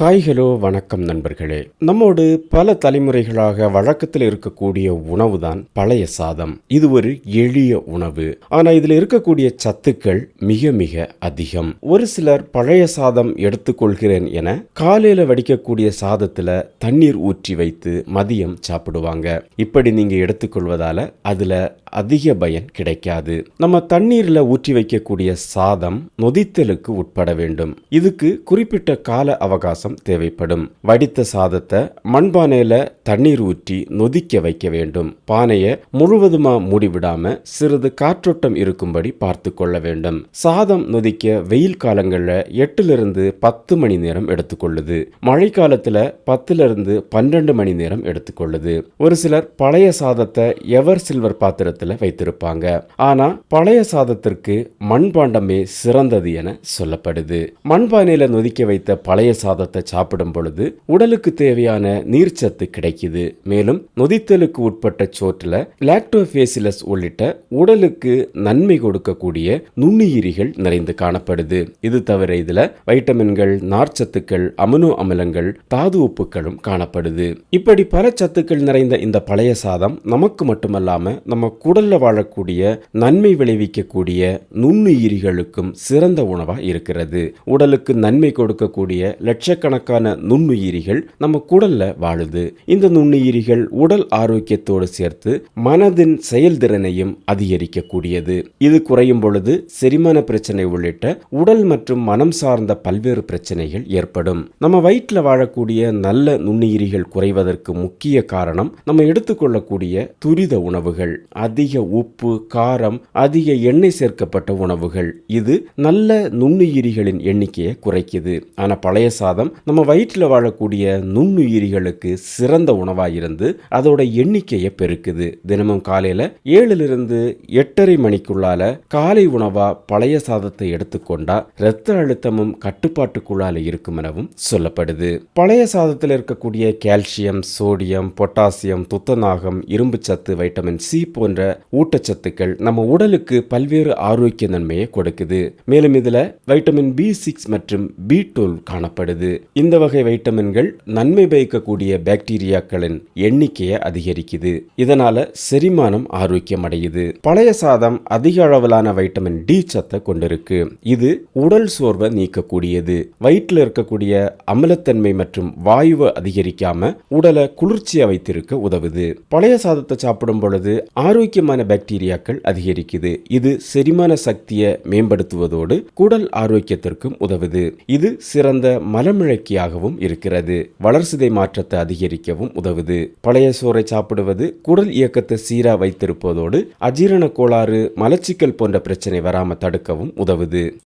Hi hello வணக்கம் நண்பர்களே. நம்மோடு பல தலைமுறைகளாக வழக்கத்தில் இருக்கக்கூடிய உணவு தான் பழைய சாதம். இது ஒரு எளிய உணவு. ஆனால் இதில் இருக்கக்கூடிய சத்துக்கள் மிக மிக அதிகம். ஒரு சிலர் பழைய சாதம் எடுத்துக்கொள்கிறேன் என காலையில் வடிக்கக்கூடிய சாதத்தில் தண்ணீர் ஊற்றி வைத்து மதியம் சாப்பிடுவாங்க. இப்படி நீங்கள் எடுத்துக்கொள்வதால் அதில் அதிக பயன் கிடைக்காது. நம்ம தண்ணீரில் ஊற்றி வைக்கக்கூடிய சாதம் நொதித்தலுக்கு உட்பட வேண்டும். இதுக்கு குறிப்பிட்ட கால அவகாசம் தேவைப்படும். வடித்த சாதத்தை மண்பானையில தண்ணீர் ஊற்றி நொதிக்க வைக்க வேண்டும். பானையை முழுவதுமா மூடிவிடாம சிறிது காற்றோட்டம் இருக்கும்படி பார்த்து கொள்ள வேண்டும். சாதம் நொதிக்க வெயில் காலங்களில் எட்டிலிருந்து பத்து மணி நேரம் எடுத்துக்கொள்ளுது மழை காலத்துல பத்துல இருந்து பன்னெண்டு மணி நேரம் எடுத்துக்கொள்ளுது ஒரு சிலர் பழைய சாதத்தை எவர் சில்வர் பாத்திரத்துல வைத்திருப்பாங்க. ஆனா பழைய சாதத்திற்கு மண்பாண்டமே சிறந்தது என சொல்லப்படுது. மண்பானையில நொதிக்க வைத்த பழைய சாதத்தை சாப்பிடும் பொழுது உடலுக்கு தேவையான நீர்ச்சத்து கிடைக்குது. மேலும் நொதித்தலுக்கு உட்பட்ட சோற்றுல லாக்டோபேசிலஸ் உள்ளிட்ட உடலுக்கு நன்மை கொடுக்கக்கூடிய நுண்ணுயிரிகள் நிறைந்து காணப்படுது. இது தவிர இதுல வைட்டமின்கள் நார்ச்சத்துக்கள் அமினோ அமிலங்கள் தாது உப்புகளும் காணப்படுது. இப்படி பல சத்துக்கள் நிறைந்த இந்த பழைய சாதம் நமக்கு மட்டுமல்லாம நம்ம குடல்ல வாழக்கூடிய நன்மை விளைவிக்கக்கூடிய நுண்ணுயிரிகளுக்கும் சிறந்த உணவா இருக்கிறது. உடலுக்கு நன்மை கொடுக்கக்கூடிய லட்ச லட்சக்கணக்கான நுண்ணுயிரிகள் நம்ம குடல்ல வாழுது. இந்த நுண்ணுயிரிகள் உடல் ஆரோக்கியத்தோடு சேர்த்து மனதின் செயல்திறனையும் அதிகரிக்கக்கூடியது. இது குறையும் பொழுது செரிமான பிரச்சனை உள்ளிட்ட உடல் மற்றும் மனம் சார்ந்த பல்வேறு பிரச்சனைகள் ஏற்படும். நம்ம வயிற்றில் வாழக்கூடிய நல்ல நுண்ணுயிரிகள் குறைவதற்கு முக்கிய காரணம் நம்ம எடுத்துக்கொள்ளக்கூடிய துரித உணவுகள். அதிக உப்பு காரம் அதிக எண்ணெய் சேர்க்கப்பட்ட உணவுகள். இது நல்ல நுண்ணுயிரிகளின் எண்ணிக்கையை குறைக்குது. ஆனால் பழைய சாதம் நம்ம வயிற்றில் வாழக்கூடிய நுண்ணுயிரிகளுக்கு சிறந்த உணவாக இருந்து அதோட எண்ணிக்கையை பெருக்குது. தினமும் காலையில் ஏழுலிருந்து எட்டரை மணிக்குள்ளால காலை உணவா பழைய சாதத்தை எடுத்துக்கொண்டா இரத்த அழுத்தமும் கட்டுப்பாட்டுக்குள்ளால இருக்கும் எனவும் சொல்லப்படுது. பழைய சாதத்தில் இருக்கக்கூடிய கால்சியம் சோடியம் பொட்டாசியம் துத்தநாகம் இரும்பு சத்து வைட்டமின் சி போன்ற ஊட்டச்சத்துக்கள் நம்ம உடலுக்கு பல்வேறு ஆரோக்கிய நன்மையை கொடுக்குது. மேலும் இதுல வைட்டமின் பி சிக்ஸ் மற்றும் பி டுவெல் காணப்படுது. இந்த வகை வைட்டமின்கள் நன்மை பயக்கக்கூடிய பாக்டீரியாக்களின் எண்ணிக்கையை அதிகரிக்குது. இதனால செரிமானம் ஆரோக்கியம் அடையுது பழைய சாதம் அதிக அளவிலான வைட்டமின் டி சத்தை கொண்டிருக்கு. இது உடல் சோர்வை நீக்கக்கூடியது. வயிற்றில் இருக்கக்கூடிய அமிலத்தன்மை மற்றும் வாயுவை அதிகரிக்காம உடலை குளிர்ச்சியா வைத்திருக்க உதவுது. பழைய சாதத்தை சாப்பிடும் பொழுது ஆரோக்கியமான பாக்டீரியாக்கள் அதிகரிக்குது. இது செரிமான சக்தியை மேம்படுத்துவதோடு குடல் ஆரோக்கியத்திற்கும் உதவுது. இது சிறந்த மலமிழ மலமிழக்கியாகவும் இருக்கிறது. வளர்சிதை மாற்றத்தை அதிகரிக்கவும் உதவுது. பழைய சோறை சாப்பிடுவது குடல் இயக்கத்தை சீரா வைத்திருப்பதோடு அஜீரண கோளாறு மலச்சிக்கல் போன்ற பிரச்சனை வராம தடுக்கவும் உதவுது.